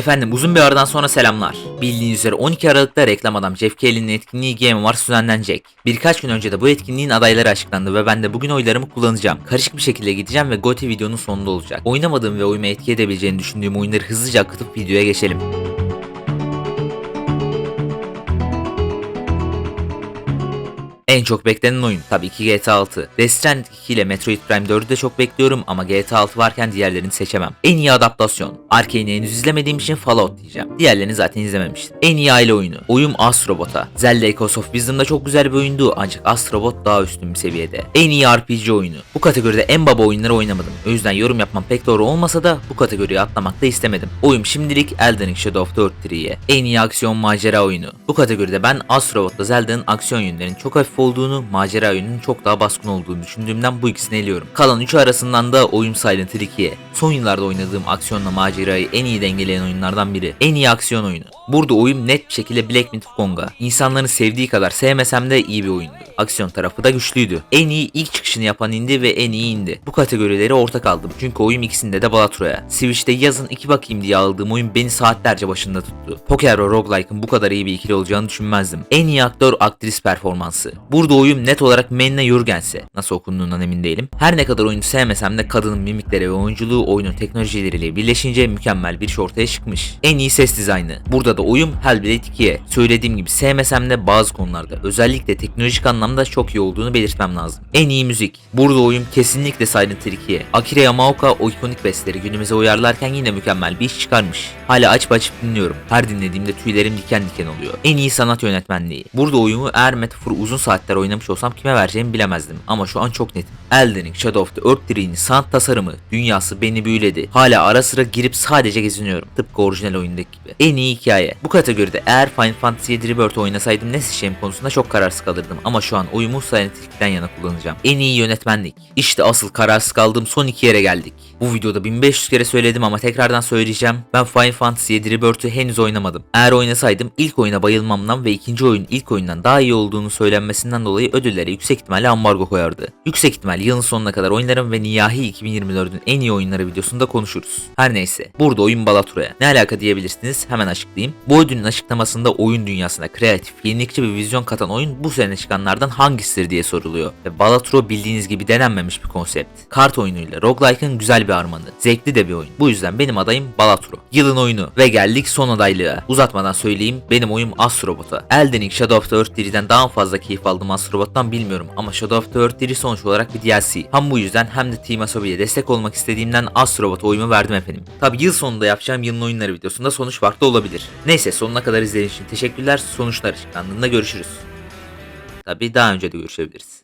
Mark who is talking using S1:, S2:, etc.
S1: Efendim uzun bir aradan sonra selamlar. Bildiğiniz üzere 12 Aralık'ta reklam adam Jeff Keighley'nin etkinliği Game Awards düzenlenecek. Birkaç gün önce de bu etkinliğin adayları açıklandı ve ben de bugün oylarımı kullanacağım. Karışık bir şekilde gideceğim ve GOTY videonun sonunda olacak. Oynamadığım ve oyuma etki edebileceğini düşündüğüm oyunları hızlıca akıtıp videoya geçelim. En çok beklenen oyun tabii ki GTA 6. Death Stranding 2 ile Metroid Prime 4'ü de çok bekliyorum ama GTA 6 varken diğerlerini seçemem. En iyi adaptasyon. Arkane'i henüz izlemediğim için Fallout diyeceğim. Diğerlerini zaten izlememiştim. En iyi aile oyunu. Oyun Astrobot'a. Zelda Echoes of Wisdom'da çok güzel bir oyundu ancak Astrobot daha üstün bir seviyede. En iyi RPG oyunu. Bu kategoride en baba oyunları oynamadım. O yüzden yorum yapmam pek doğru olmasa da bu kategoriye atlamak da istemedim. Oyun şimdilik Elden Ring Shadow of the Earth 3'ye. En iyi aksiyon macera oyunu. Bu kategoride ben Astrobot'la Zelda'nın aksiyon yönlerinin çok hafif olduğunu, macera oyununun çok daha baskın olduğunu düşündüğümden bu ikisini eliyorum. Kalan üçü arasından da oyun Silent Hill 2'ye. Son yıllarda oynadığım aksiyonla macerayı en iyi dengeleyen oyunlardan biri. En iyi aksiyon oyunu. Burada oyun net bir şekilde Black Myth Wukong'a. İnsanların sevdiği kadar sevmesem de iyi bir oyundu. Aksiyon tarafı da güçlüydü. En iyi ilk çıkışını yapan indi ve en iyi indi. Bu kategorileri ortak aldım. Çünkü oyun ikisinde de Balatro'ya. Switch'te yazın iki bakayım diye aldığım oyun beni saatlerce başında tuttu. Poker ve Roguelike'ın bu kadar iyi bir ikili olacağını düşünmezdim. En iyi aktör aktris performansı. Burada oyun net olarak Menna Jurgens'e. Nasıl okunduğundan emin değilim. Her ne kadar oyunu sevmesem de kadının mimikleri ve oyunculuğu oyunun teknolojileriyle birleşince mükemmel bir iş ortaya çıkmış. En iyi ses dizaynı. Burada da oyun Hellblade 2'ye. Söylediğim gibi sevmesem de bazı konularda özellikle teknolojik anlamda çok iyi olduğunu belirtmem lazım. En iyi müzik. Burada oyun kesinlikle Silent Hill 2'ye. Akira Yamaoka o ikonik besteleri günümüze uyarlarken yine mükemmel bir iş çıkarmış. Hala açıp açıp dinliyorum. Her dinlediğimde tüylerim diken diken oluyor. En iyi sanat yönetmenliği. Burada oyunu eğer Metaphor uzun saatler oynamış olsam kime vereceğimi bilemezdim. Ama şu an çok netim. Elden Ring Shadow of the Earth 3'nin sanat tasarımı, dünyası beni büyüledi. Hala ara sıra girip sadece geziniyorum. Tıpkı orijinal oyundaki gibi. En iyi hikaye. Bu kategoride eğer Final Fantasy 7 Rebirth oynasaydım ne seçeceğim konusunda çok kararsız kalırdım. Ama şu an oyumu Hill'den yana kullanacağım. En iyi yönetmenlik. İşte asıl kararsız kaldığım son iki yere geldik. Bu videoda 1500 kere söyledim ama tekrardan söyleyeceğim. Ben Final Fantasy 7 Rebirth'ü henüz oynamadım. Eğer oynasaydım ilk oyuna bayılmamdan ve ikinci oyun ilk oyundan daha iyi olduğunu söylenmesinden dolayı ödüllere yüksek ihtimalle ambargo koyardı. Yüksek ihtimal yılın sonuna kadar oynarım ve Niyahi 2024'ün en iyi oyunları videosunda konuşuruz. Her neyse burada oyun Balatura'ya. Ne alaka diyebilirsiniz hemen açıklayayım. Bu ödülün açıklamasında oyun dünyasına kreatif, yenilikçi bir vizyon katan oyun bu sene çıkanlardan hangisidir diye soruluyor. Ve Balatro bildiğiniz gibi denenmemiş bir konsept. Kart oyunuyla roguelike'ın güzel bir armanı. Zevkli de bir oyun. Bu yüzden benim adayım Balatro. Yılın oyunu ve geldik son adaylığa. Uzatmadan söyleyeyim benim oyum Astrobot'a. Elden Ring Shadow of the Earth 3'den daha fazla keyif aldım Astrobot'tan bilmiyorum ama Shadow of the Earth 3 sonuç olarak bir DLC. Hem bu yüzden hem de Team Asobi'ye destek olmak istediğimden Astrobot'a oyumu verdim efendim. Tabi yıl sonunda yapacağım yılın oyunları videosunda sonuç farklı olabilir. Neyse sonuna kadar izlediğiniz için teşekkürler. Sonuçlar açıklandığında görüşürüz. Tabi daha önce de görüşebiliriz.